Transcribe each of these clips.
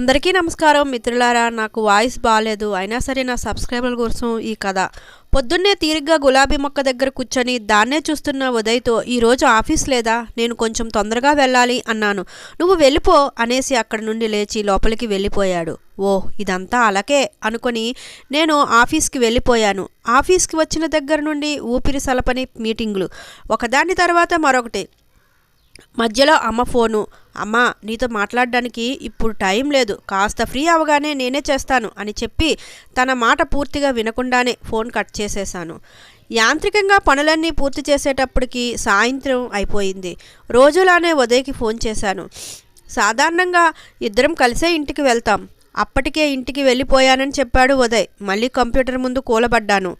అందరికీ నమస్కారం. మిత్రులారా నాకు వాయిస్ బాగాలేదు అయినా సరే నా సబ్స్క్రైబర్ల కోసం ఈ కథ. పొద్దున్నే తీరిగ్గా గులాబీ మొక్క దగ్గర కూర్చొని దాన్నే చూస్తున్న ఉదయ్తో ఈరోజు ఆఫీస్ లేదా? నేను కొంచెం తొందరగా వెళ్ళాలి అన్నాను. నువ్వు వెళ్ళిపో అనేసి అక్కడి నుండి లేచి లోపలికి వెళ్ళిపోయాడు. ఓ ఇదంతా అలకే అనుకొని నేను ఆఫీస్కి వెళ్ళిపోయాను. ఆఫీస్కి వచ్చిన దగ్గర నుండి ఊపిరి సలపని మీటింగులు. ఒకదాని తర్వాత మరొకటి. మధ్యలో అమ్మ ఫోను. అమ్మా నీతో మాట్లాడడానికి ఇప్పుడు టైం లేదు. కాస్త ఫ్రీ అవగానే నేనే చేస్తాను అని చెప్పి తన మాట పూర్తిగా వినకుండానే ఫోన్ కట్ చేసేశాను. యాంత్రికంగా పనులన్నీ పూర్తి చేసేటప్పటికి సాయంత్రం అయిపోయింది. రోజులానే ఉదయ్కి ఫోన్ చేశాను. సాధారణంగా ఇద్దరం కలిసే ఇంటికి వెళ్తాం. అప్పటికే ఇంటికి వెళ్ళిపోయానని చెప్పాడు ఉదయ్. మళ్ళీ కంప్యూటర్ ముందు కూలబడ్డాను.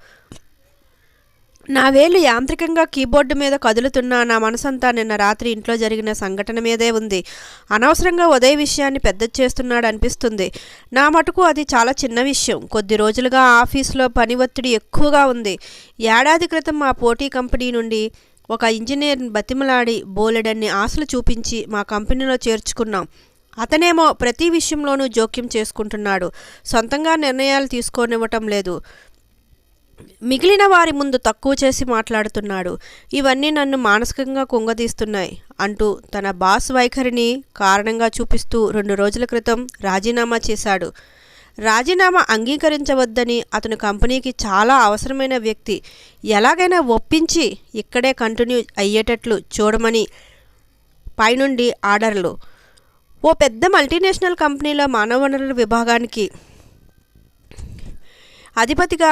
నా వేలు యాంత్రికంగా కీబోర్డు మీద కదులుతున్న నా మనసంతా నిన్న రాత్రి ఇంట్లో జరిగిన సంఘటన మీదే ఉంది. అనవసరంగా ఉదయ విషయాన్ని పెద్ద చేస్తున్నాడు అనిపిస్తుంది. నా మటుకు అది చాలా చిన్న విషయం. కొద్ది రోజులుగా ఆఫీస్లో పని ఒత్తిడి ఎక్కువగా ఉంది. ఏడాది క్రితం మా పోటీ కంపెనీ నుండి ఒక ఇంజనీర్ బతిమలాడి బోలెడన్ని ఆశలు చూపించి మా కంపెనీలో చేర్చుకున్నాం. అతనేమో ప్రతి విషయంలోనూ జోక్యం చేసుకుంటున్నాడు. సొంతంగా నిర్ణయాలు తీసుకోనివ్వటం లేదు. మిగిలిన వారి ముందు తక్కువ చేసి మాట్లాడుతున్నాడు. ఇవన్నీ నన్ను మానసికంగా కుంగదీస్తున్నాయి అంటూ తన బాస్ వైఖరిని కారణంగా చూపిస్తూ రెండు రోజుల క్రితం రాజీనామా చేశాడు. రాజీనామా అంగీకరించవద్దని అతను కంపెనీకి చాలా అవసరమైన వ్యక్తి. ఎలాగైనా ఒప్పించి ఇక్కడే కంటిన్యూ అయ్యేటట్లు చూడమని పైనుండి ఆర్డర్లు. ఓ పెద్ద మల్టీనేషనల్ కంపెనీలో మానవ వనరుల విభాగానికి అధిపతిగా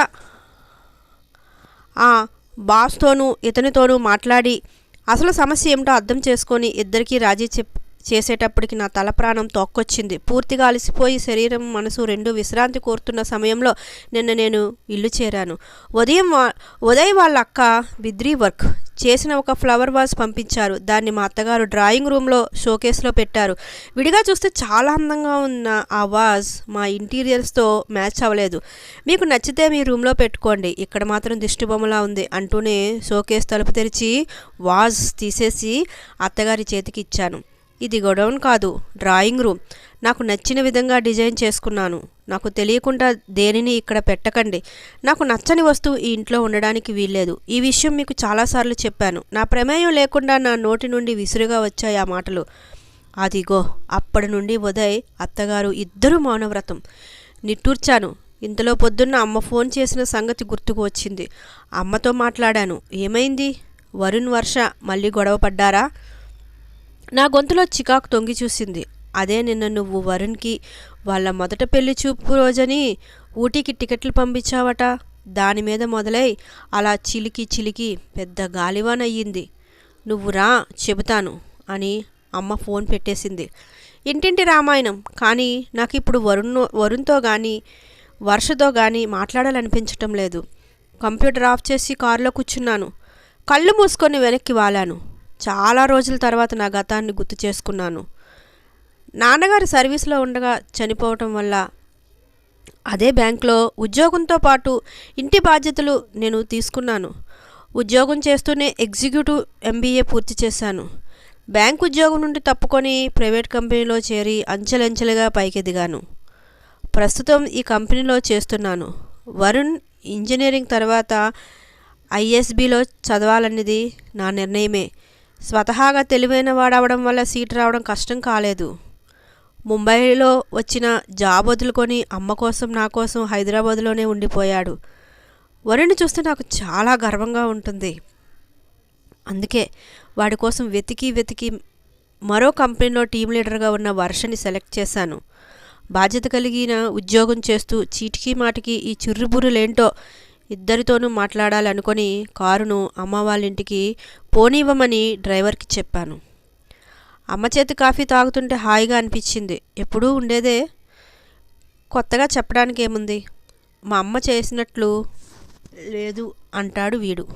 ఆ బాస్తోనూ ఇతనితోనూ మాట్లాడి అసలు సమస్య ఏమిటో అర్థం చేసుకొని ఇద్దరికీ రాజీ చెప్ చేసేటప్పటికి నా తల ప్రాణం తొక్కొచ్చింది. పూర్తిగా అలసిపోయి శరీరం మనసు రెండు విశ్రాంతి కోరుతున్న సమయంలో నిన్న నేను ఇల్లు చేరాను. ఉదయం వా ఉదయ్ వాళ్ళ అక్క బిద్రీ వర్క్ చేసిన ఒక ఫ్లవర్ వాజ్ పంపించారు. దాన్ని మా అత్తగారు డ్రాయింగ్ రూమ్లో షోకేస్లో పెట్టారు. విడిగా చూస్తే చాలా అందంగా ఉన్న ఆ వాజ్ మా ఇంటీరియర్స్తో మ్యాచ్ అవ్వలేదు. మీకు నచ్చితే మీ రూమ్లో పెట్టుకోండి. ఇక్కడ మాత్రం దిష్టి బొమ్మలా ఉంది అంటూనే షోకేస్ తలుపు తెరిచి వాజ్ తీసేసి అత్తగారి చేతికి ఇచ్చాను. ఇది గొడౌన్ కాదు డ్రాయింగ్ రూమ్. నాకు నచ్చిన విధంగా డిజైన్ చేసుకున్నాను. నాకు తెలియకుండా దేనిని ఇక్కడ పెట్టకండి. నాకు నచ్చని వస్తువు ఈ ఇంట్లో ఉండడానికి వీల్లేదు. ఈ విషయం మీకు చాలాసార్లు చెప్పాను. నా ప్రమేయం లేకుండా నా నోటి నుండి విసురుగా వచ్చాయి ఆ మాటలు. అదిగో అప్పటి నుండి ఉదయ్ అత్తగారు ఇద్దరు మౌనవ్రతం. నిట్టూర్చాను. ఇంతలో పొద్దున్న అమ్మ ఫోన్ చేసిన సంగతి గుర్తుకు వచ్చింది. అమ్మతో మాట్లాడాను. ఏమైంది? వరుణ్ వర్ష మళ్ళీ గొడవ పడ్డారా? నా గొంతులో చికాకు తొంగి చూసింది. అదే నిన్న నువ్వు వరుణ్కి వాళ్ళ మొదట పెళ్ళి చూపు రోజని ఊటీకి టికెట్లు పంపించావట. దాని మీద మొదలై అలా చిలికి చిలికి పెద్ద గాలివాన్ అయ్యింది నువ్వు రా చెబుతాను అని అమ్మ ఫోన్ పెట్టేసింది. ఇంటింటి రామాయణం కానీ నాకు ఇప్పుడు వరుణ్ వరుణ్తో కానీ వర్షతో కానీ మాట్లాడాలనిపించటం లేదు. కంప్యూటర్ ఆఫ్ చేసి కారులో కూర్చున్నాను. కళ్ళు మూసుకొని వెనక్కి వాలాను. చాలా రోజుల తర్వాత నా గతాన్ని గుర్తు చేసుకున్నాను. నాన్నగారు సర్వీస్లో ఉండగా చనిపోవటం వల్ల అదే బ్యాంక్లో ఉద్యోగంతో పాటు ఇంటి బాధ్యతలు నేను తీసుకున్నాను. ఉద్యోగం చేస్తూనే ఎగ్జిక్యూటివ్ ఎంబీఏ పూర్తి చేశాను. బ్యాంక్ ఉద్యోగం నుండి తప్పుకొని ప్రైవేట్ కంపెనీలో చేరి అంచెలంచెలుగా పైకెదిగాను. ప్రస్తుతం ఈ కంపెనీలో చేస్తున్నాను. వరుణ్ ఇంజనీరింగ్ తర్వాత ఐఎస్బిలో చదవాలన్నది నా నిర్ణయమే. స్వతహాగా తెలివైన వాడవడం వల్ల సీట్ రావడం కష్టం కాలేదు. ముంబైలో వచ్చిన జాబ్ వదులుకొని అమ్మ కోసం నా కోసం హైదరాబాద్లోనే ఉండిపోయాడు. వరుణ్ చూస్తే నాకు చాలా గర్వంగా ఉంటుంది. అందుకే వాడి కోసం వెతికి వెతికి మరో కంపెనీలో టీం లీడర్గా ఉన్న వర్షని సెలెక్ట్ చేశాను. బాధ్యత కలిగిన ఉద్యోగం చేస్తూ చీటికి మాటికి ఈ చిర్రుబుర్రులేంటో ఇద్దరితోనూ మాట్లాడాలనుకొని కారును అమ్మ వాళ్ళ ఇంటికి పోనివ్వమని డ్రైవర్కి చెప్పాను. అమ్మ చేతి కాఫీ తాగుతుంటే హాయిగా అనిపించింది. ఎప్పుడూ ఉండేదే. కొత్తగా చెప్పడానికి ఏముంది మా అమ్మ చేసినట్లు లేదు అంటాడు వీడు.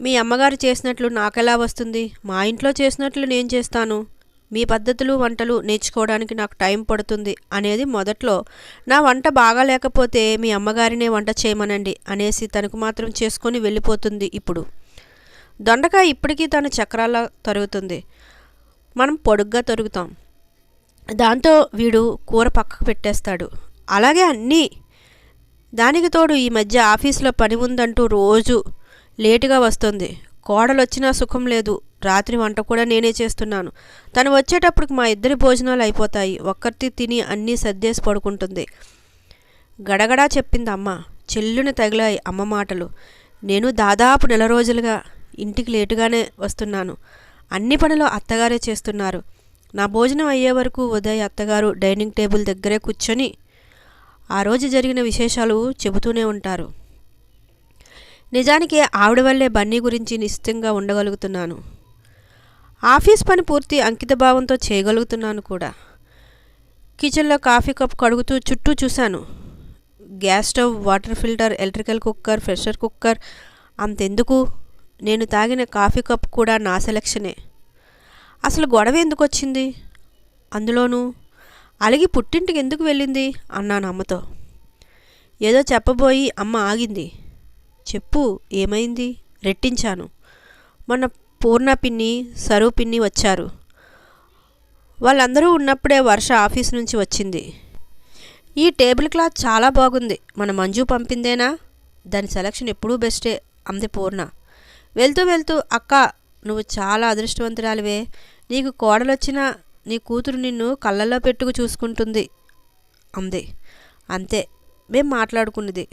మీ అమ్మగారు చేసినట్లు నాకెలా వస్తుంది? మా ఇంట్లో చేసినట్లు నేను చేస్తాను. మీ పద్ధతులు వంటలు నేర్చుకోవడానికి నాకు టైం పడుతుంది అనేది మొదట్లో నా వంట బాగా లేకపోతే మీ అమ్మగారినే వంట చేయమనండి అనేసి తనకు మాత్రం చేసుకొని వెళ్ళిపోతుంది ఇప్పుడు. దొండకాయ ఇప్పటికీ తను చక్రాల తరుగుతుంది. మనం పొడుగ్గా తరుగుతాం. దాంతో వీడు కూర పక్కకు పెట్టేస్తాడు. అలాగే అన్నీ. దానికి తోడు ఈ మధ్య ఆఫీస్లో పని ఉందంటూ రోజు లేటుగా వస్తుంది. కోడలు వచ్చినా సుఖం లేదు. రాత్రి వంట కూడా నేనే చేస్తున్నాను. తను వచ్చేటప్పటికి మా ఇద్దరి భోజనాలు అయిపోతాయి. ఒక్కరితి తిని అన్నీ సర్దేసి పడుకుంటుంది. గడగడా చెప్పింది అమ్మ. చెల్లుని తగిలాయి అమ్మ మాటలు. నేను దాదాపు నెల రోజులుగా ఇంటికి లేటుగానే వస్తున్నాను. అన్ని పనులు అత్తగారే చేస్తున్నారు. నా భోజనం అయ్యే వరకు ఉదయ్ అత్తగారు డైనింగ్ టేబుల్ దగ్గరే కూర్చొని ఆ రోజు జరిగిన విశేషాలు చెబుతూనే ఉంటారు. నిజానికి ఆవిడ వల్లే బన్నీ గురించి నిశ్చితంగా ఉండగలుగుతున్నాను. ఆఫీస్ పని పూర్తి అంకితభావంతో చేయగలుగుతున్నాను కూడా. కిచెన్లో కాఫీ కప్ కడుగుతూ చుట్టూ చూశాను. Gas stove water filter electrical cooker pressure cooker అంతెందుకు? నేను తాగిన కాఫీ కప్ కూడా నా సెలక్షనే. అసలు గొడవ ఎందుకు వచ్చింది? అందులోనూ అలిగి పుట్టింటికి ఎందుకు వెళ్ళింది? అన్నాను అమ్మతో. ఏదో చెప్పబోయి అమ్మ ఆగింది. చెప్పు ఏమైంది? రెట్టించాను. మొన్న పూర్ణ పిన్ని సరువు పిన్ని వచ్చారు. వాళ్ళందరూ ఉన్నప్పుడే వర్ష ఆఫీస్ నుంచి వచ్చింది. ఈ టేబుల్ క్లాత్ చాలా బాగుంది. మన మంజు పంపిందేనా? దాని సెలక్షన్ ఎప్పుడూ బెస్టే. అంది పూర్ణ. వెళ్తూ వెళ్తూ అక్క నువ్వు చాలా అదృష్టవంతురాలివే. నీకు కోడలొచ్చినా నీ కూతురు నిన్ను కళ్ళల్లో పెట్టుకు చూసుకుంటుంది. అంది. అంతే. మేం మాట్లాడుకున్నది.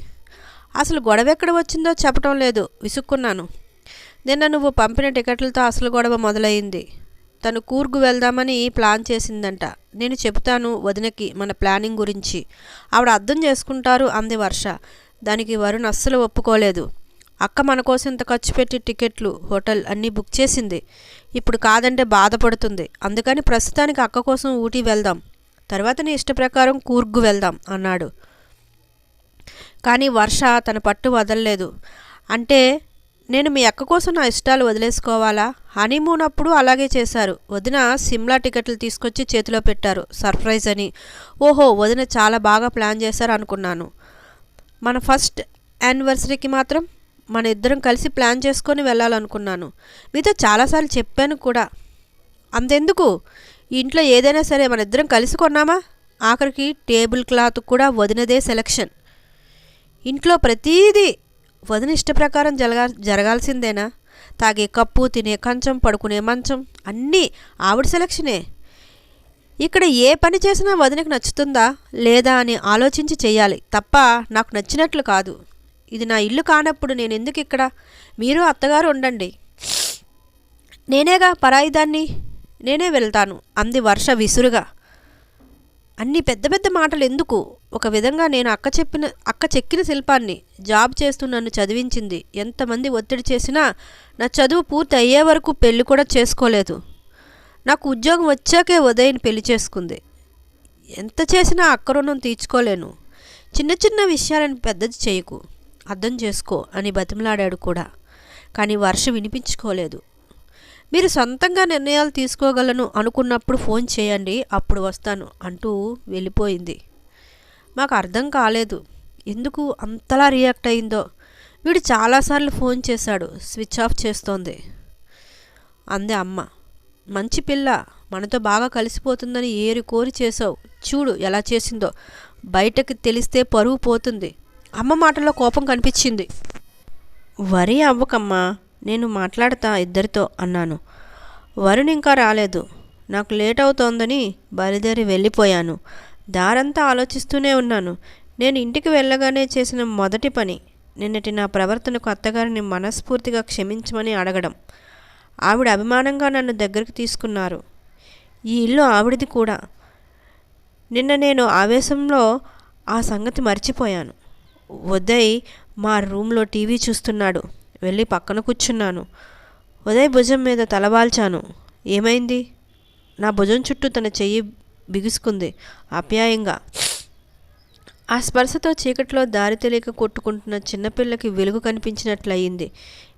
అసలు గొడవ ఎక్కడ వచ్చిందో చెప్పటం లేదు. విసుక్కున్నాను. నిన్న నువ్వు పంపిన టికెట్లతో అసలు గొడవ మొదలైంది. తను కూర్గు వెళ్దామని ప్లాన్ చేసిందంట. నేను చెబుతాను వదినకి మన ప్లానింగ్ గురించి. ఆవిడ అర్థం చేసుకుంటారు అంది వర్ష. దానికి వరుణ్ అస్సలు ఒప్పుకోలేదు. అక్క మన కోసం ఇంత ఖర్చు పెట్టి టికెట్లు హోటల్ అన్నీ బుక్ చేసింది. ఇప్పుడు కాదంటే బాధపడుతుంది. అందుకని ప్రస్తుతానికి అక్క కోసం ఊటీ వెళ్దాం. తర్వాత నీ ఇష్ట ప్రకారం కూర్గు వెళ్దాం అన్నాడు. కానీ వర్ష తన పట్టు వదలలేదు. అంటే నేను మీ అక్క కోసం నా ఇష్టాలు వదిలేసుకోవాలా? హనీమూన్ అప్పుడు అలాగే చేశారు. వదిన సిమ్లా టికెట్లు తీసుకొచ్చి చేతిలో పెట్టారు. సర్ప్రైజ్ అని. ఓహో వదిన చాలా బాగా ప్లాన్ చేశారు అనుకున్నాను. మన ఫస్ట్ యానివర్సరీకి మాత్రం మన ఇద్దరం కలిసి ప్లాన్ చేసుకొని వెళ్ళాలనుకున్నాను. మీతో చాలాసార్లు చెప్పాను కూడా. అంతెందుకు? ఇంట్లో ఏదైనా సరే మన ఇద్దరం కలిసి కొన్నామా? ఆఖరికి టేబుల్ క్లాత్ కూడా వదినదే సెలక్షన్. ఇంట్లో ప్రతీదీ వదిన ఇష్ట ప్రకారం జరగా జరగాల్సిందేనా? తాగే కప్పు తినే కంచం పడుకునే మంచం అన్నీ ఆవిడ సెలక్షనే. ఇక్కడ ఏ పని చేసినా వదినకు నచ్చుతుందా? లేదా అని ఆలోచించి చేయాలి. తప్ప నాకు నచ్చినట్లు కాదు. ఇది నా ఇల్లు కానప్పుడు నేను ఎందుకు ఇక్కడ? మీరు అత్తగారు ఉండండి. నేనేగా పరాయిదాన్ని? నేనే వెళ్తాను అంది వర్ష విసురుగా. అన్ని పెద్ద పెద్ద మాటలు ఎందుకు? ఒక విధంగా నేను అక్క చెప్పిన అక్క చెక్కిన శిల్పాన్ని జాబ్ చేస్తూ నన్ను చదివించింది. ఎంతమంది ఒత్తిడి చేసినా నా చదువు పూర్తి అయ్యే వరకు పెళ్ళి కూడా చేసుకోలేదు. నాకు ఉద్యోగం వచ్చాకే ఉదయని పెళ్ళి చేసుకుంది. ఎంత చేసినా అక్క రుణం తీర్చుకోలేను. చిన్న చిన్న విషయాలను పెద్దది చేయకు. అర్థం చేసుకో అని బతిమలాడాడు కూడా. కానీ వర్ష వినిపించుకోలేదు. మీరు సొంతంగా నిర్ణయాలు తీసుకోగలను అనుకున్నప్పుడు ఫోన్ చేయండి అప్పుడు వస్తాను అంటూ వెళ్ళిపోయింది. మాకు అర్థం కాలేదు. ఎందుకు అంతలా రియాక్ట్ అయిందో? వీడు చాలాసార్లు ఫోన్ చేశాడు స్విచ్ ఆఫ్ చేస్తోంది. అంది అమ్మ. మంచి పిల్ల మనతో బాగా కలిసిపోతుందని ఏరి కోరి చేసావు చూడు ఎలా చేసిందో. బయటకు తెలిస్తే పరువు పోతుంది. అమ్మ మాటలో కోపం కనిపించింది. వరి అవ్వకమ్మా. నేను మాట్లాడతా ఇద్దరితో అన్నాను. వరుణ్ ఇంకా రాలేదు. నాకు లేట్ అవుతోందని బయలుదేరి వెళ్ళిపోయాను. దారంతా ఆలోచిస్తూనే ఉన్నాను. నేను ఇంటికి వెళ్ళగానే చేసిన మొదటి పని నిన్నటి నా ప్రవర్తనకు అత్తగారిని మనస్ఫూర్తిగా క్షమించమని అడగడం. ఆవిడ అభిమానంగా నన్ను దగ్గరికి తీసుకున్నారు. ఈ ఇల్లు ఆవిడది కూడా. నిన్న నేను ఆవేశంలో ఆ సంగతి మర్చిపోయాను. ఉదయ్ మా రూమ్లో టీవీ చూస్తున్నాడు. వెళ్ళి పక్కన కూర్చున్నాను. ఉదయ్ భుజం మీద తలవాల్చాను ఏమైంది? నా భుజం చుట్టూ తన చెయ్యి బిగుసుకుంది. ఆప్యాయంగా. ఆ స్పర్శతో చీకట్లో దారి తెలియక కొట్టుకుంటున్న చిన్నపిల్లకి వెలుగు కనిపించినట్లయింది.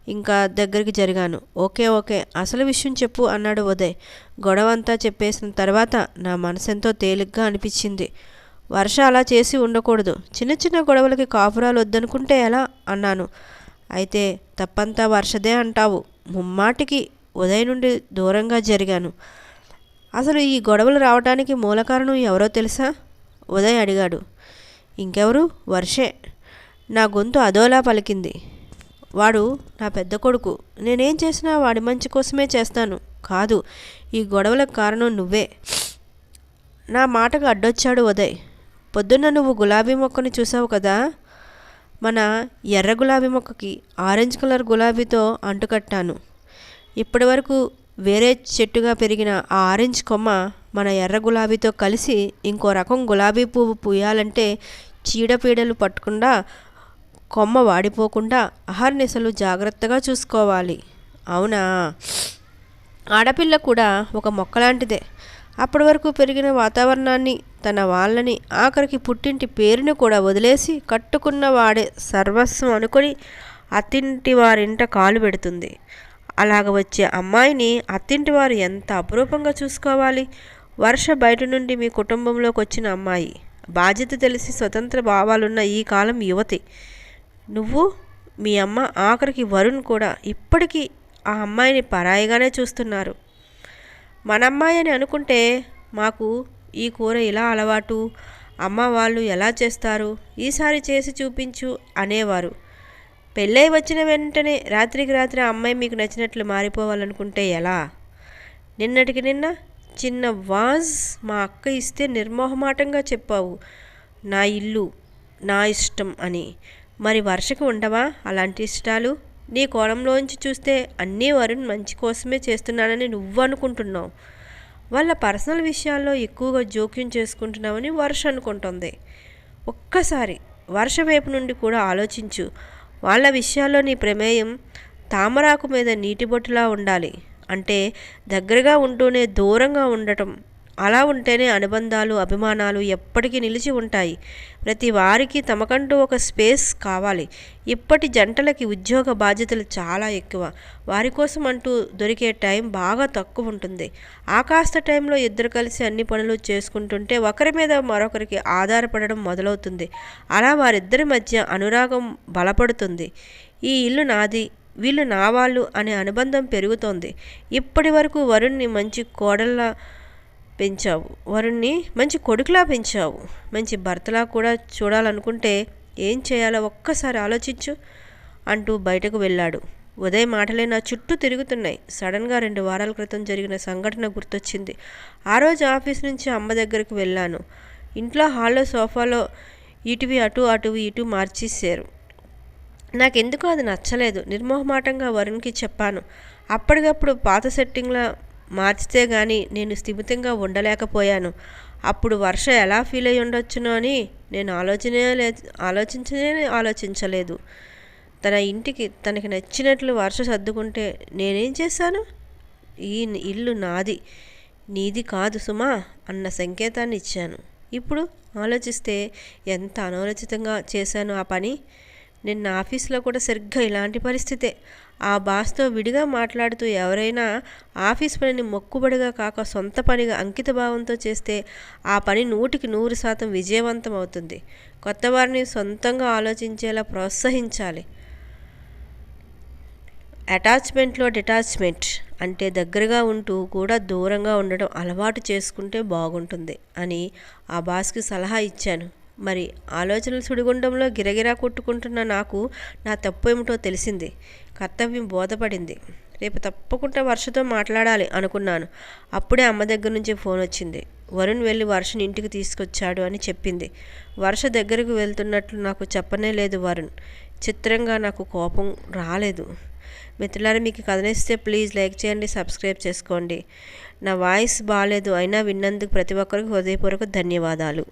ఇంకా దగ్గరికి జరిగాను. ఓకే ఓకే అసలు విషయం చెప్పు అన్నాడు ఉదయ్. గొడవంతా చెప్పేసిన తర్వాత నా మనసెంతో తేలిగ్గా అనిపించింది. వర్ష అలా చేసి ఉండకూడదు. చిన్న చిన్న గొడవలకి కాపురాలు వద్దనుకుంటే ఎలా? అన్నాను. అయితే తప్పంతా వర్షదే అంటావు. ముమ్మాటికి ఉదయం నుండి దూరంగా జరిగాను. అసలు ఈ గొడవలు రావడానికి మూల కారణం ఎవరో తెలుసా? ఉదయ్ అడిగాడు. ఇంకెవరు? వర్షే. నా గొంతు అదోలా పలికింది. వాడు నా పెద్ద కొడుకు. నేనేం చేసినా వాడి మంచి కోసమే చేస్తాను. కాదు ఈ గొడవలకు కారణం నువ్వే. నా మాటకు అడ్డొచ్చాడు ఉదయ్. పొద్దున్న నువ్వు గులాబీ మొక్కని చూసావు కదా? మన ఎర్ర గులాబీ మొక్కకి ఆరెంజ్ కలర్ గులాబీతో అంటుకట్టాను. ఇప్పటి వరకు వేరే చెట్టుగా పెరిగిన ఆ ఆరెంజ్ కొమ్మ మన ఎర్ర గులాబీతో కలిసి ఇంకో రకం గులాబీ పువ్వు పూయాలంటే చీడపీడలు పట్టకుండా కొమ్మ వాడిపోకుండా అహర్నిశలు జాగ్రత్తగా చూసుకోవాలి. అవునా? ఆడపిల్ల కూడా ఒక మొక్కలాంటిదే. అప్పటి వరకు పెరిగిన వాతావరణాన్ని తన వాళ్ళని ఆఖరికి పుట్టింటి పేరుని కూడా వదిలేసి కట్టుకున్న వాడే సర్వస్వం అనుకొని అత్తింటి వారింట కాలు పెడుతుంది. అలాగ వచ్చే అమ్మాయిని అత్తింటి వారు ఎంత అపురూపంగా చూసుకోవాలి? వర్ష బయట నుండి మీ కుటుంబంలోకి వచ్చిన అమ్మాయి. బాధ్యత తెలిసి స్వతంత్ర భావాలున్న ఈ కాలం యువతి. నువ్వు మీ అమ్మ ఆఖరికి వరుణ్ కూడా ఇప్పటికీ ఆ అమ్మాయిని పరాయిగానే చూస్తున్నారు. మన అమ్మాయి అని అనుకుంటే మాకు ఈ కూర ఇలా అలవాటు. అమ్మ వాళ్ళు ఎలా చేస్తారు? ఈసారి చేసి చూపించు అనేవారు. పెళ్ళై వచ్చిన వెంటనే రాత్రికి రాత్రి ఆ అమ్మాయి మీకు నచ్చినట్లు మారిపోవాలనుకుంటే ఎలా? నిన్నటికి నిన్న చిన్న వాజ్ మా అక్క ఇస్తే నిర్మోహమాటంగా చెప్పావు. నా ఇల్లు నా ఇష్టం అని. మరి వర్షకు ఉండవా? అలాంటి ఇష్టాలు? నీ కోణంలోంచి చూస్తే అన్నీ వరుణ్ మంచి కోసమే చేస్తున్నానని నువ్వు అనుకుంటున్నావు. వాళ్ళ పర్సనల్ విషయాల్లో ఎక్కువగా జోక్యం చేసుకుంటున్నామని వర్ష అనుకుంటుంది. ఒక్కసారి వర్ష వైపు నుండి కూడా ఆలోచించు. వాళ్ళ విషయాల్లో నీ ప్రమేయం తామరాకు మీద నీటి బొట్టులా ఉండాలి. అంటే దగ్గరగా ఉంటూనే దూరంగా ఉండటం అలా ఉంటేనే అనుబంధాలు అభిమానాలు ఎప్పటికీ నిలిచి ఉంటాయి. ప్రతి వారికి తమకంటూ ఒక స్పేస్ కావాలి. ఇప్పటి జంటలకి ఉద్యోగ బాధ్యతలు చాలా ఎక్కువ. వారి కోసం అంటూ దొరికే టైం బాగా తక్కువ ఉంటుంది. ఆ కాస్త టైంలో ఇద్దరు కలిసి అన్ని పనులు చేసుకుంటుంటే ఒకరి మీద మరొకరికి ఆధారపడడం మొదలవుతుంది. అలా వారిద్దరి మధ్య అనురాగం బలపడుతుంది. ఈ ఇల్లు నాది వీళ్ళు నా వాళ్ళు అనే అనుబంధం పెరుగుతోంది. ఇప్పటి వరకు వరుణ్ని మంచి కోడళ్ళ పెంచావు. వరుణ్ణి మంచి కొడుకులా పెంచావు. మంచి భర్తలా కూడా చూడాలనుకుంటే ఏం చేయాలో ఒక్కసారి ఆలోచించు అంటూ బయటకు వెళ్ళాడు. ఉదయ్ మాటలే నా చుట్టూ తిరుగుతున్నాయి. సడన్గా రెండు వారాల క్రితం జరిగిన సంఘటన గుర్తొచ్చింది. ఆ రోజు ఆఫీస్ నుంచి అమ్మ దగ్గరకు వెళ్ళాను. ఇంట్లో హాల్లో సోఫాలో ఇటువి అటు అటువి ఇటు మార్చేసారు నాకెందుకో అది నచ్చలేదు. నిర్మోహమాటంగా వరుణ్కి చెప్పాను. అప్పటికప్పుడు పాత సెట్టింగ్లా మార్చితే గాని నేను స్థిమితంగా ఉండలేకపోయాను. అప్పుడు వర్ష ఎలా ఫీల్ అయి ఉండొచ్చునో అని నేను ఆలోచనే లే ఆలోచించనే ఆలోచించలేదు. తన ఇంటికి తనకి నచ్చినట్లు వర్ష సర్దుకుంటే నేనేం చేశాను? ఈ ఇల్లు నాది నీది కాదు సుమా అన్న సంకేతాన్ని ఇచ్చాను. ఇప్పుడు ఆలోచిస్తే ఎంత అనాలోచితంగా చేశాను ఆ పని? నిన్న ఆఫీస్లో కూడా సరిగ్గా ఇలాంటి పరిస్థితే. ఆ బాస్తో విడిగా మాట్లాడుతూ ఎవరైనా ఆఫీస్ పనిని మొక్కుబడిగా కాక సొంత పనిగా అంకిత భావంతో చేస్తే ఆ పని నూటికి నూరు శాతం విజయవంతం అవుతుంది. కొత్త వారిని సొంతంగా ఆలోచించేలా ప్రోత్సహించాలి. అటాచ్మెంట్లో డిటాచ్మెంట్ అంటే దగ్గరగా ఉంటూ కూడా దూరంగా ఉండడం అలవాటు చేసుకుంటే బాగుంటుంది అని ఆ బాస్కి సలహా ఇచ్చాను. మరి ఆలోచనల సుడిగుండంలో గిరగిరా కొట్టుకుంటున్న నాకు నా తప్పు ఏమిటో తెలిసింది. కర్తవ్యం బోధపడింది. రేపు తప్పకుండా వర్షతో మాట్లాడాలి అనుకున్నాను. అప్పుడే అమ్మ దగ్గర నుంచి ఫోన్ వచ్చింది. వరుణ్ వెళ్ళి వర్షని ఇంటికి తీసుకొచ్చాడు అని చెప్పింది. వర్ష దగ్గరకు వెళ్తున్నట్లు నాకు చెప్పనే లేదు వరుణ్. చిత్రంగా నాకు కోపం రాలేదు. మిత్రులారా మీకు కథనిస్తే ప్లీజ్ లైక్ చేయండి సబ్స్క్రైబ్ చేసుకోండి. నా వాయిస్ బాగాలేదు అయినా విన్నందుకు ప్రతి ఒక్కరికి హృదయపూర్వక ధన్యవాదాలు.